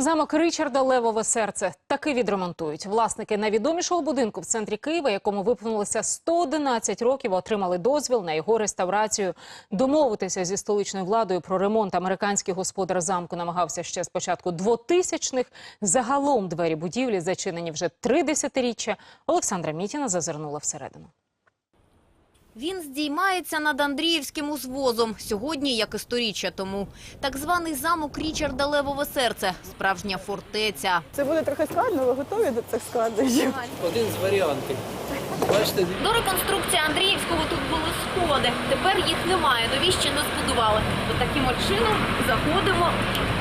Замок Ричарда Левове серце таки відремонтують. Власники найвідомішого будинку в центрі Києва, якому виповнилося 111 років, отримали дозвіл на його реставрацію. Домовитися зі столичною владою про ремонт американський господар замку намагався ще з початку 2000-х. Загалом двері будівлі зачинені вже три десятиріччя. Олександра Мітіна зазирнула всередину. Він здіймається над Андріївським узвозом, сьогодні, як і сторіччя тому. Так званий замок Річарда Левове серце – справжня фортеця. Це буде трохи складно, ви готові до цих складнощів? Один з варіантів. Бачите, До реконструкції Андріївського тут були сходи. Тепер їх немає, нові ще не збудували. Таким от чином заходимо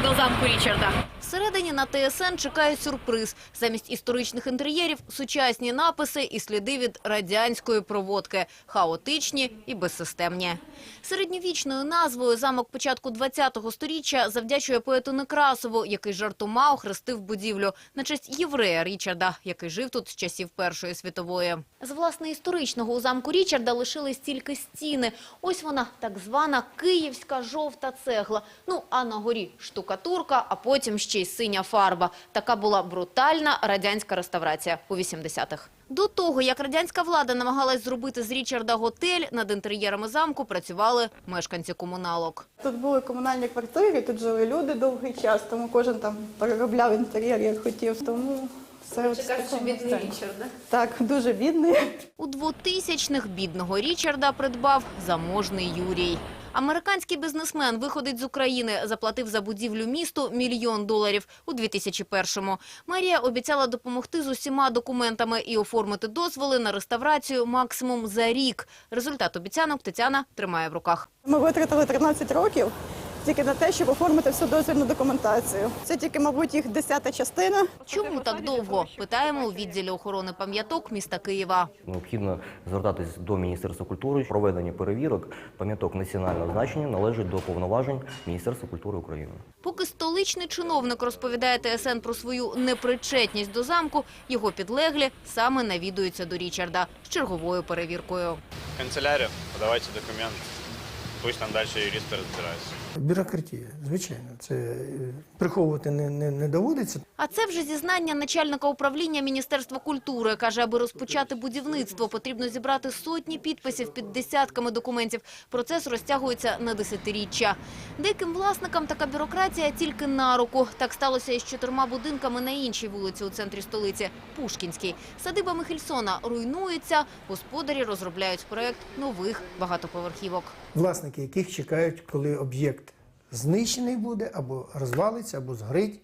до замку Річарда. Всередині на ТСН чекає сюрприз. Замість історичних інтер'єрів – сучасні написи і сліди від радянської проводки. Хаотичні і безсистемні. Середньовічною назвою замок початку ХХ століття завдячує поету Некрасову, який жартома охрестив будівлю на честь єврея Річарда, який жив тут з часів Першої світової. З власне історичного у замку Річарда лишились тільки стіни. Ось вона, так звана київська жовта цегла. Ну, а на горі штукатурка, а потім ще й синя фарба. Така була брутальна радянська реставрація у 80-х. До того, як радянська влада намагалась зробити з Річарда готель, над інтер'єрами замку працювали мешканці комуналок. Тут були комунальні квартири, тут жили люди довгий час, тому кожен там переробляв інтер'єр, як хотів. Тому все в такому стані. Так, дуже бідний. У 2000-х бідного Річарда придбав заможний Юрій. Американський бізнесмен виходить з України, заплатив за будівлю місту мільйон доларів у 2001-му. Мерія обіцяла допомогти з усіма документами і оформити дозволи на реставрацію максимум за рік. Результат обіцянок Тетяна тримає в руках. Ми витратили 13 років тільки на те, щоб оформити всю дозвільну документацію. Це тільки, мабуть, їх десята частина. Чому так довго? Питаємо у відділі охорони пам'яток міста Києва. Необхідно звертатись до Міністерства культури. Проведення перевірок пам'яток національного значення належить до повноважень Міністерства культури України. Поки столичний чиновник розповідає ТСН про свою непричетність до замку, його підлеглі саме навідуються до Річарда з черговою перевіркою. канцелярію, подавайте документ. Пусть там далі юристи розбираються. Бюрократія, звичайно, це е, приховувати не, не, не доводиться. А це вже зізнання начальника управління Міністерства культури. Каже, аби розпочати будівництво, потрібно зібрати сотні підписів під десятками документів. Процес розтягується на десятиріччя. Деяким власникам така бюрократія тільки на руку. Так сталося і з чотирма будинками на іншій вулиці у центрі столиці – Пушкінській. Садиба Михельсона руйнується, господарі розробляють проект нових багатоповерхівок. Власники яких чекають, коли об'єкт знищений буде, або розвалиться, або згорить,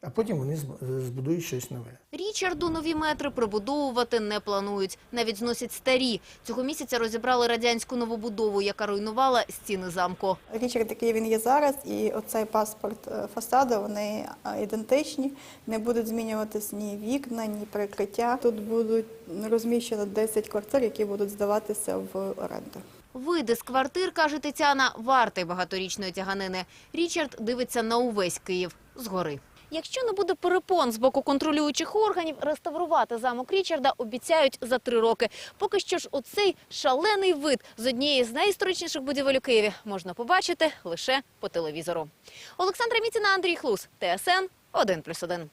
а потім вони збудують щось нове. Річарду нові метри прибудовувати не планують. Навіть зносять старі. Цього місяця розібрали радянську новобудову, яка руйнувала стіни замку. Річард, який він є зараз, і оцей паспорт е, фасаду, вони е, ідентичні, не будуть змінюватись ні вікна, ні прикриття. Тут будуть розміщено 10 квартир, які будуть здаватися в оренду. Вийде з квартир, каже Тетяна, вартий багаторічної тяганини. Річард дивиться на увесь Київ згори. Якщо не буде перепон з боку контролюючих органів, реставрувати замок Річарда обіцяють за три роки. Поки що ж оцей шалений вид з однієї з найісторичніших будівель у Києві можна побачити лише по телевізору. Олександра Міціна, Андрій Хлус, ТСН 1+,1.